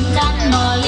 นจันบ่เล